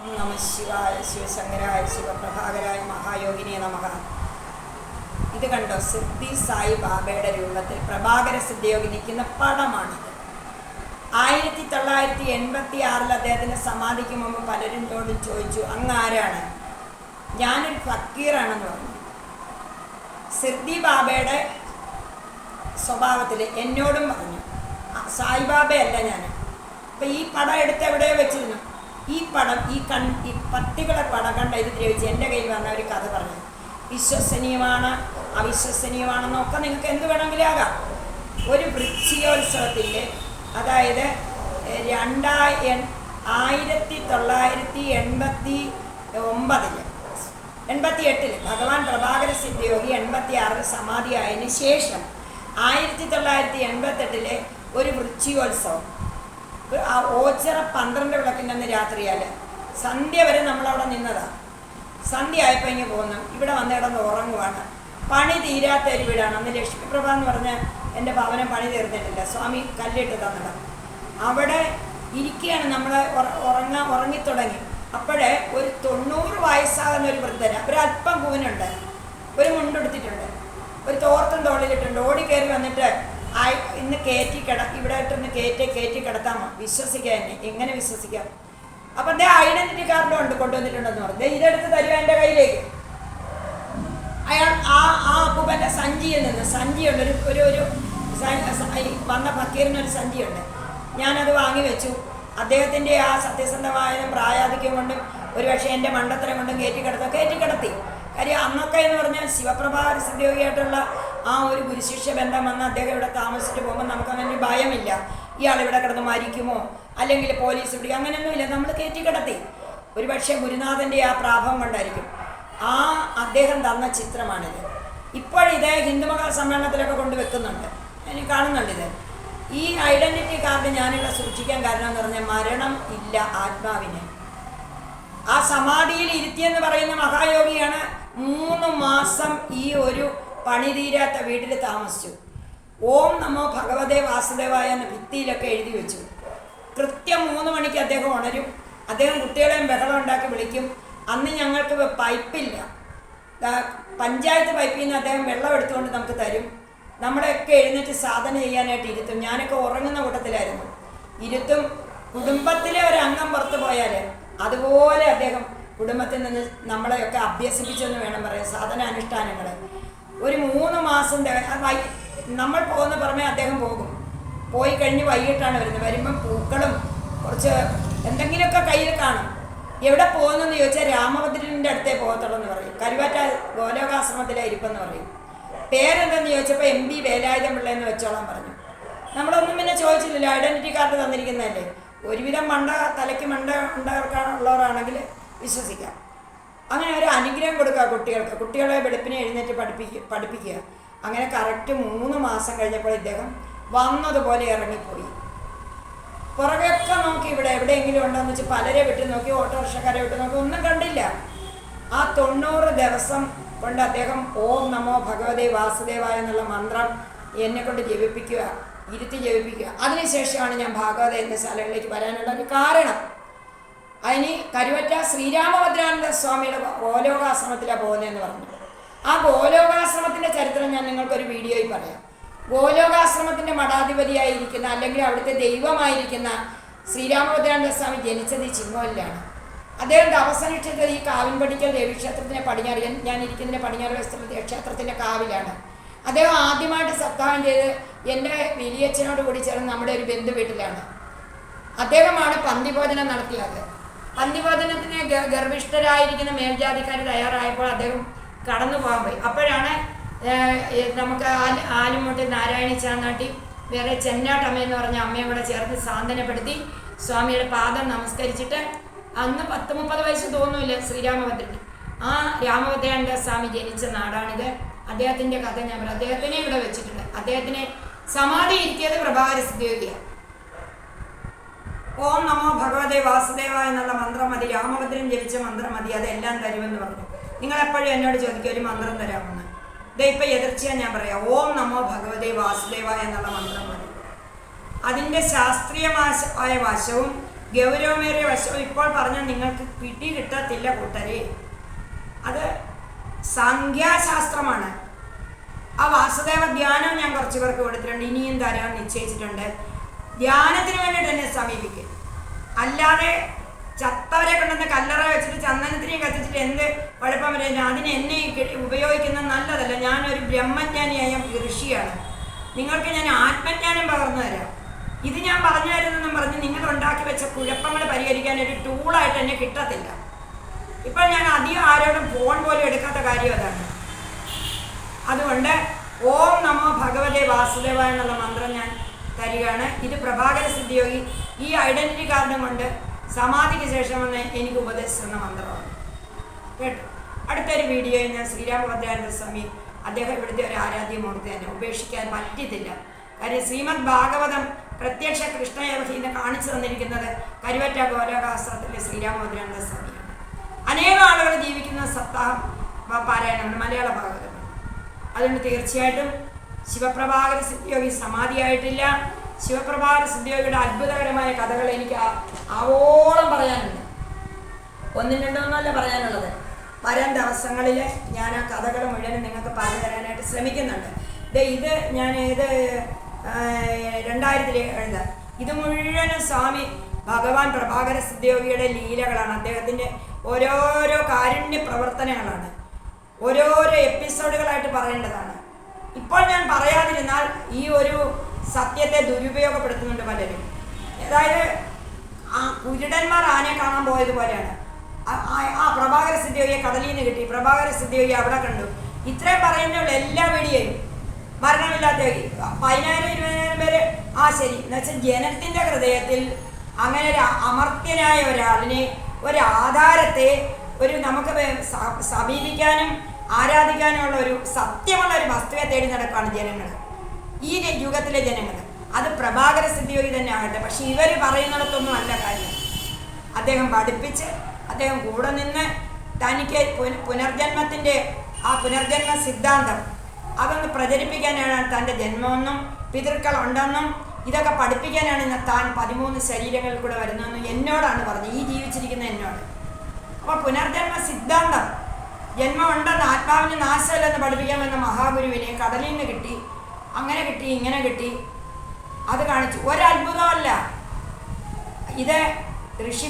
നമ ശിവായ ശിവശങ്കരായ ശിവപ്രഭാകരായ മഹായോഗിനിയെ നമഃ. ഇത് കണ്ടോ? സിദ്ധി സായി ബാബയുടെ രൂപത്തിൽ പ്രഭാകര സിദ്ധിയോഗി നിൽക്കുന്ന പടമാണിത്. ആയിരത്തി തൊള്ളായിരത്തി എൺപത്തി ആറിൽ അദ്ദേഹത്തിന്റെ സമാധിക്ക് മുമ്പ് പലരും ചോടും ചോദിച്ചു അങ്ങ് ആരാണ്? ഞാനൊരു ഫക്കീറാണെന്ന് പറഞ്ഞു. സിദ്ധി ബാബയുടെ സ്വഭാവത്തിൽ എന്നോടും പറഞ്ഞു "ആ, സായിബാബയല്ല ഞാൻ അപ്പം ഈ പടം എടുത്ത് എവിടെയോ വെച്ചിരുന്നു പടം ഈ കൺ ഈ പട്ടികളെ പടം കണ്ട ഇത് ദ്രവിച്ച് എന്റെ കയ്യിൽ വന്ന ഒരു കഥ പറഞ്ഞു. വിശ്വസനീയമാണ് അവിശ്വസനീയമാണെന്നൊക്കെ നിങ്ങൾക്ക് എന്ത് വേണമെങ്കിലും ആകാം. ഒരു വൃക്ഷിയോത്സവത്തിന്റെ അതായത് രണ്ടായി ആയിരത്തി തൊള്ളായിരത്തി എൺപത്തി ഒമ്പതിൽ എൺപത്തി എട്ടിൽ ഭഗവാൻ പ്രഭാകര സിദ്ധയോഗി എൺപത്തി ആറിൽ സമാധിയായതിനു ശേഷം ആയിരത്തി തൊള്ളായിരത്തി എൺപത്തെട്ടിലെ ഒരു ഒരു ആ ഓച്ചിറ പന്ത്രണ്ട് വിളക്കിന്റെ അന്ന് രാത്രിയാൽ സന്ധ്യ വരെ നമ്മളവിടെ നിന്നതാണ് സന്ധ്യ ആയപ്പോൾ ഇങ്ങനെ പോകുന്നു ഇവിടെ വന്ന് കിടന്ന് ഉറങ്ങുവാണ്. പണി തീരാത്ത ഒരു വീടാണ്. അന്ന് ലക്ഷ്മിപ്രഭ എന്ന് പറഞ്ഞ എന്റെ ഭവനം പണി തീർന്നിട്ടില്ല. സ്വാമി കല്ലിട്ട് തന്നിടം അവിടെ ഇരിക്കുകയാണ് നമ്മൾ ഉറങ്ങാൻ ഉറങ്ങിത്തുടങ്ങി. അപ്പോഴേ ഒരു തൊണ്ണൂറ് വയസ്സാകുന്ന ഒരു വൃദ്ധന് ഒരല്പം കൂനുണ്ട് ഒരു മുണ്ടെടുത്തിട്ടുണ്ട് ഒരു തോർത്തും തോളിലിട്ടുണ്ട്. ഓടി കയറി വന്നിട്ട് ആയി ഇന്ന് കയറ്റി കിട ഇവിടെ ഇട്ടൊന്ന് കയറ്റി കയറ്റി കിടത്താമോ? വിശ്വസിക്കാൻ എന്നെ. എങ്ങനെ വിശ്വസിക്കാം? അപ്പം ദേ ഐഡന്റിറ്റി കാർഡും ഉണ്ട് കൊണ്ടുവന്നിട്ടുണ്ടെന്ന് പറഞ്ഞു. ഇതെടുത്ത് തരുക എന്റെ കയ്യിലേക്ക്. അയാൾ ആ ആ അപ്പൂപ്പന്റെ സഞ്ചിയിൽ നിന്ന് സഞ്ചിയുണ്ട്. ഒരു ഒരു ഒരു വന്ന ഫക്കീറിനൊരു സഞ്ചിയുണ്ട്. ഞാനത് വാങ്ങി വെച്ചു. അദ്ദേഹത്തിന്റെ ആ സത്യസന്ധമായ പ്രായാധിക്യം കൊണ്ടും ഒരുപക്ഷെ എന്റെ മണ്ടത്തരം കൊണ്ടും കയറ്റി കിടത്തും കയറ്റി കിടത്തി. കാര്യം അന്നൊക്കെ എന്ന് പറഞ്ഞാൽ ശിവപ്രഭാ സിദ്ധിയോഗിയായിട്ടുള്ള ആ ഒരു ഗുരുശിക്ഷ ബന്ധം വന്ന് അദ്ദേഹം ഇവിടെ താമസിച്ചിട്ട് പോകുമ്പോൾ നമുക്ക് അങ്ങനെ ഭയമില്ല. ഇയാൾ ഇവിടെ കിടന്ന് മരിക്കുമോ? അല്ലെങ്കിൽ പോലീസ് പിടിക്കും? അങ്ങനെയൊന്നുമില്ല. നമ്മൾ കയറ്റി കിടത്തി. ഒരുപക്ഷെ ഗുരുനാഥന്റെ ആ പ്രാഭം കൊണ്ടായിരിക്കും. ആ അദ്ദേഹം തന്ന ചിത്രമാണിത്. ഇപ്പോഴിത് ഹിന്ദുമഹാ സമ്മേളനത്തിലൊക്കെ കൊണ്ട് വെക്കുന്നുണ്ട്. എനിക്ക് കാണുന്നുണ്ട് ഇത്. ഈ ഐഡന്റിറ്റി കാർഡ് ഞാനിവിടെ സൂക്ഷിക്കാൻ കാരണം എന്ന് പറഞ്ഞാൽ മരണം ഇല്ല ആത്മാവിന്. ആ സമാധിയിൽ ഇരുത്തിയെന്ന് പറയുന്ന മഹായോഗിയാണ് മൂന്ന് മാസം ഈ ഒരു പണി തീരാത്ത വീട്ടിൽ താമസിച്ചു. ഓം നമോ ഭഗവതേ വാസുദേവായ എന്ന ഭിത്തിയിലൊക്കെ എഴുതി വെച്ചു. കൃത്യം മൂന്ന് മണിക്ക് അദ്ദേഹം ഉണരും. അദ്ദേഹം കുട്ടികളെയും ബഹളം ഉണ്ടാക്കി വിളിക്കും. അന്ന് ഞങ്ങൾക്ക് പൈപ്പില്ല. പഞ്ചായത്ത് പൈപ്പിൽ നിന്ന് അദ്ദേഹം വെള്ളം എടുത്തുകൊണ്ട് നമുക്ക് തരും. നമ്മളെയൊക്കെ എഴുന്നേറ്റ് സാധന ചെയ്യാനായിട്ട് ഇരുത്തും. ഞാനൊക്കെ ഉറങ്ങുന്ന കൂട്ടത്തിലായിരുന്നു. ഇരുത്തും. കുടുംബത്തിലെ ഒരു അംഗം പുറത്തു പോയാൽ അതുപോലെ അദ്ദേഹം കുടുംബത്തിൽ നിന്ന് നമ്മളെയൊക്കെ അഭ്യസിപ്പിച്ചെന്ന് വേണം പറയാം സാധന അനുഷ്ഠാനങ്ങൾ ഒരു മൂന്ന് മാസം നമ്മൾ പോകുന്ന പുറമെ അദ്ദേഹം പോകും. പോയി കഴിഞ്ഞ് വൈകിട്ടാണ് വരുന്നത്. വരുമ്പം പൂക്കളും കുറച്ച് എന്തെങ്കിലുമൊക്കെ കയ്യിൽ കാണും. എവിടെ പോകുന്നെന്ന് ചോദിച്ചാൽ രാമഭദ്രന്റെ അടുത്തേ പോകത്തുള്ളൂ എന്ന് പറയും. കരുവാറ്റ ഗോലോകാശ്രമത്തിലെ ഇരിപ്പെന്ന് പറയും. പേരെന്തെന്ന് ചോദിച്ചപ്പോൾ എം ബി വേലായുധം പിള്ള എന്ന് വെച്ചോളാൻ പറഞ്ഞു. നമ്മളൊന്നും പിന്നെ ചോദിച്ചില്ലല്ലോ. ഐഡന്റിറ്റി കാർഡ് തന്നിരിക്കുന്നതല്ലേ? ഒരുവിധം മണ്ട തലയ്ക്ക് മണ്ട ഉണ്ടാക്കാനുള്ളവരാണെങ്കിൽ വിശ്വസിക്കാം. അങ്ങനെ ഒരു അനുഗ്രഹം കൊടുക്കുക കുട്ടികൾക്ക്. കുട്ടികളെ വെളുപ്പിനെ എഴുന്നേറ്റ് പഠിപ്പിക്കുക പഠിപ്പിക്കുക. അങ്ങനെ കറക്റ്റ് മൂന്ന് മാസം കഴിഞ്ഞപ്പോൾ ഇദ്ദേഹം വന്നതുപോലെ ഇറങ്ങിപ്പോയി. പുറകെയൊക്കെ നോക്കി ഇവിടെ എവിടെയെങ്കിലും ഉണ്ടോയെന്ന് വെച്ച് പലരെ വിട്ട് നോക്കി ഓട്ടോറിക്ഷക്കാരെ വിട്ട് നോക്കി ഒന്നും കണ്ടില്ല. ആ തൊണ്ണൂറ് ദിവസം കൊണ്ട് അദ്ദേഹം ഓം നമോ ഭഗവതേ വാസുദേവ എന്നുള്ള മന്ത്രം എന്നെ കൊണ്ട് ജപിപ്പിക്കുക ഇരുത്തി ജപിപ്പിക്കുക. അതിനുശേഷമാണ് ഞാൻ ഭാഗവത എന്ന സ്ഥലങ്ങളിലേക്ക് വരാനുള്ള ഒരു കാരണം. അതിന് കരുവറ്റ ശ്രീരാമഭദ്രാനന്ദ സ്വാമിയുടെ ഗോലോകാശ്രമത്തിലാണ് പോകുന്നതെന്ന് പറഞ്ഞു. ആ ഗോലോകാശ്രമത്തിന്റെ ചരിത്രം ഞാൻ നിങ്ങൾക്കൊരു വീഡിയോയിൽ പറയാം. ഗോലോകാശ്രമത്തിന്റെ മഠാധിപതിയായിരിക്കുന്ന അല്ലെങ്കിൽ അവിടുത്തെ ദൈവമായിരിക്കുന്ന ശ്രീരാമഭദ്രാനന്ദ സ്വാമി ജനിച്ചത് ഈ ചിങ്ങോലിലാണ്. അദ്ദേഹം അവസാനിച്ചത് ഈ കാവിൻപടിക്കൽ ദേവീക്ഷേത്രത്തിന്റെ പടിഞ്ഞാറ് ഞാൻ- ഇരിക്കുന്നതിന്റെ പടിഞ്ഞാറ് ക്ഷേത്രത്തിന്റെ കാവിലാണ്. അദ്ദേഹം ആദ്യമായിട്ട് സപ്താഹം ചെയ്ത് എന്റെ വലിയച്ഛനോട് കൂടി ചേർന്ന് നമ്മുടെ ഒരു ബന്ധു വീട്ടിലാണ് അദ്ദേഹമാണ് പന്തിഭോജനം നടത്തിയത്. പന്തിഭോജനത്തിന് ഗ- ഗർഭിഷ്ഠരായിരിക്കുന്ന മേൽജാതിക്കാർ തയ്യാറായപ്പോൾ അദ്ദേഹം കടന്നു പോകാൻ പോയി. അപ്പോഴാണ് നമുക്ക് ആൽ ആലുമുട്ടി നാരായണി ചാന്നാട്ടി വേറെ ചെന്നാട്ടമ്മ എന്ന് പറഞ്ഞ അമ്മയും കൂടെ ചേർത്ത് സാന്ത്വനപ്പെടുത്തി സ്വാമിയുടെ പാദം നമസ്കരിച്ചിട്ട് അന്ന് പത്ത് മുപ്പത് വയസ്സ് തോന്നുന്നില്ല ശ്രീരാമഭദ്രന്. ആ രാമഭദ്രാനന്ദ സ്വാമി ജനിച്ച നാടാണിത്. അദ്ദേഹത്തിന്റെ കഥ ഞാൻ പറയാം. അദ്ദേഹത്തിനെ ഇവിടെ വെച്ചിട്ടുണ്ട്. അദ്ദേഹത്തിനെ സമാധി ഇരുത്തിയത് പ്രഭാകര സിദ്ധിയോഗിയാണ് ഓം നമോ ഭഗവതേ വാസുദേവ എന്നുള്ള മന്ത്രം മതി രാമഭദ്രൻ ജപിച്ച മന്ത്രം മതി അതെല്ലാം തരുമെന്ന് പറഞ്ഞു. നിങ്ങൾ എപ്പോഴും എന്നോട് ചോദിക്കും ഒരു മന്ത്രം തരാമെന്ന്. ദേ ഇപ്പം എതിർച്ചയാ ഞാൻ പറയാം ഓം നമോ ഭഗവതേ വാസുദേവ എന്നുള്ള മന്ത്രം മതി അതിന്റെ ശാസ്ത്രീയമായ വശവും ഗൗരവമേറിയ വശവും ഇപ്പോൾ പറഞ്ഞാൽ നിങ്ങൾക്ക് പിടി കിട്ടത്തില്ല കൂട്ടരെ. അത് സംഖ്യാശാസ്ത്രമാണ്. ആ വാസുദേവ ധ്യാനം ഞാൻ കുറച്ച് പേർക്ക് കൊടുത്തിട്ടുണ്ട് ഇനിയും തരാൻ നിശ്ചയിച്ചിട്ടുണ്ട്. ധ്യാനത്തിന് വേണ്ടിയിട്ട് എന്നെ സമീപിക്കുക അല്ലാതെ ചത്തവരെ കൊണ്ടുവന്ന് കല്ലറ വെച്ചിട്ട് ചന്ദനത്തിനെയും കത്തിച്ചിട്ട് എന്ത് കുഴപ്പം വരെ? അതിന് എന്നെ ഉപയോഗിക്കുന്നത് നല്ലതല്ല. ഞാനൊരു ബ്രഹ്മജ്ഞാനിയായ ഋഷിയാണ്. നിങ്ങൾക്ക് ഞാൻ ആത്മജ്ഞാനം പകർന്നു തരാം. ഇത് ഞാൻ പറഞ്ഞു തരുന്നെന്നും പറഞ്ഞ് നിങ്ങൾ ഉണ്ടാക്കി വെച്ച കുഴപ്പങ്ങൾ പരിഹരിക്കാൻ ഒരു ടൂളായിട്ട് എന്നെ കിട്ടത്തില്ല. ഇപ്പോൾ ഞാൻ അധികം ആരോടും ഫോൺ പോലും എടുക്കാത്ത കാര്യം അതാണ്. അതുകൊണ്ട് ഓം നമോ ഭഗവതേ വാസുദേവ എന്നുള്ള മന്ത്രം ഞാൻ തരികയാണ് ഇത് പ്രഭാകര സിദ്ധിയോഗി ഈ ഐഡന്റിറ്റി കാർഡും കൊണ്ട് സമാധിക്ക് ശേഷം വന്ന് എനിക്ക് ഉപദേശിക്കുന്ന മന്ത്രമാണ് കേട്ടോ? അടുത്തൊരു വീഡിയോയിൽ ഞാൻ ശ്രീരാമഭദ്രാനന്ദ സ്വാമി അദ്ദേഹം ഇവിടുത്തെ ഒരു ആരാധ്യമൂർത്തി തന്നെ ഉപേക്ഷിക്കാൻ പറ്റത്തില്ല കാര്യം ശ്രീമദ് ഭാഗവതം പ്രത്യക്ഷ കൃഷ്ണയവഹീനെ കാണിച്ചു തന്നിരിക്കുന്നത് കരുവറ്റ ഗോലോകാസ്ത്രത്തിലെ ശ്രീരാമഭദ്രാനന്ദ സ്വാമിയാണ്. അനേകം ആളുകൾ ജീവിക്കുന്ന സപ്താഹം പാരായണമാണ് മലയാള ഭാഗവതം. അതുകൊണ്ട് തീർച്ചയായിട്ടും ശിവപ്രഭാകര സിദ്ധിയോഗി സമാധിയായിട്ടില്ല. ശിവപ്രഭാകര സിദ്ധിയോഗിയുടെ അത്ഭുതകരമായ കഥകൾ എനിക്ക് ആവോളം പറയാനുണ്ട്. ഒന്നും രണ്ടൊന്നല്ല പറയാനുള്ളത്. വരാൻ ദിവസങ്ങളിൽ ഞാൻ ആ കഥകൾ മുഴുവൻ നിങ്ങൾക്ക് പറഞ്ഞു തരാനായിട്ട് ശ്രമിക്കുന്നുണ്ട്. ഇത് ഞാൻ ഇത് രണ്ടായിരത്തിൽ എഴുത ഇത് മുഴുവനും സ്വാമി ഭഗവാൻ പ്രഭാകര സിദ്ധിയോഗിയുടെ ലീലകളാണ്. അദ്ദേഹത്തിന്റെ ഓരോരോ കാരുണ്യ പ്രവർത്തനങ്ങളാണ്. ഓരോരോ എപ്പിസോഡുകളായിട്ട് പറയേണ്ടതാണ്. ഇപ്പോൾ ഞാൻ പറയാതിരുന്നാൽ ഈ ഒരു സത്യത്തെ ദുരുപയോഗപ്പെടുത്തുന്നുണ്ട് പലരും. അതായത് ആ കുരുടന്മാർ ആനയെ കാണാൻ പോയതുപോലെയാണ് ആ- പ്രഭാകര സിദ്ധിയോഗിയെ കടലിൽ നിന്ന് കിട്ടി. പ്രഭാകര സിദ്ധിയോഗി അവിടെ കണ്ടു. ഇത്രയും പറയുന്നുള്ള എല്ലാ വീഡിയോയും മരണമില്ലാത്ത പതിനായിരം ഇരുപതിനായിരം പേര് ആ ശരി. എന്നുവെച്ചാൽ ജനത്തിന്റെ ഹൃദയത്തിൽ അങ്ങനെ ഒരു അമർത്യനായ ഒരാളിനെ ഒരു ആധാരത്തെ ഒരു നമുക്ക് സമീപിക്കാനും ആരാധിക്കാനുമുള്ള ഒരു സത്യമുള്ള ഒരു വസ്തുവെ തേടി നടക്കുകയാണ് ജനങ്ങൾ. ഈ യുഗത്തിലെ ജനങ്ങൾ. അത് പ്രഭാകര സിദ്ധിയോഗി തന്നെ ആകട്ടെ. പക്ഷെ ഇവർ പറയുന്നിടത്തൊന്നും അല്ല കാര്യം. അദ്ദേഹം പഠിപ്പിച്ച് അദ്ദേഹം കൂടെ നിന്ന് തനിക്ക് പുന- പുനർജന്മത്തിന്റെ ആ പുനർജന്മ സിദ്ധാന്തം അതൊന്ന് പ്രചരിപ്പിക്കാനാണ് തന്റെ ജന്മമെന്നും പിതൃക്കൾ ഉണ്ടെന്നും ഇതൊക്കെ പഠിപ്പിക്കാനാണ് താൻ പതിമൂന്ന് ശരീരങ്ങളിൽ കൂടെ വരുന്നതെന്നും എന്നോടാണ് പറഞ്ഞത്. ഈ ജീവിച്ചിരിക്കുന്ന എന്നോട്. അപ്പോൾ പുനർജന്മ സിദ്ധാന്തം ജന്മം ഉണ്ടെന്ന് ആത്മാവിന് നാശമല്ലെന്ന് പഠിപ്പിക്കാൻ വന്ന മഹാഗുരുവിനെ കടലിൽ നിന്ന് കിട്ടി അങ്ങനെ കിട്ടി ഇങ്ങനെ കിട്ടി. അത് കാണിച്ചു. ഒരത്ഭുതമല്ല. ഇത് ഋഷി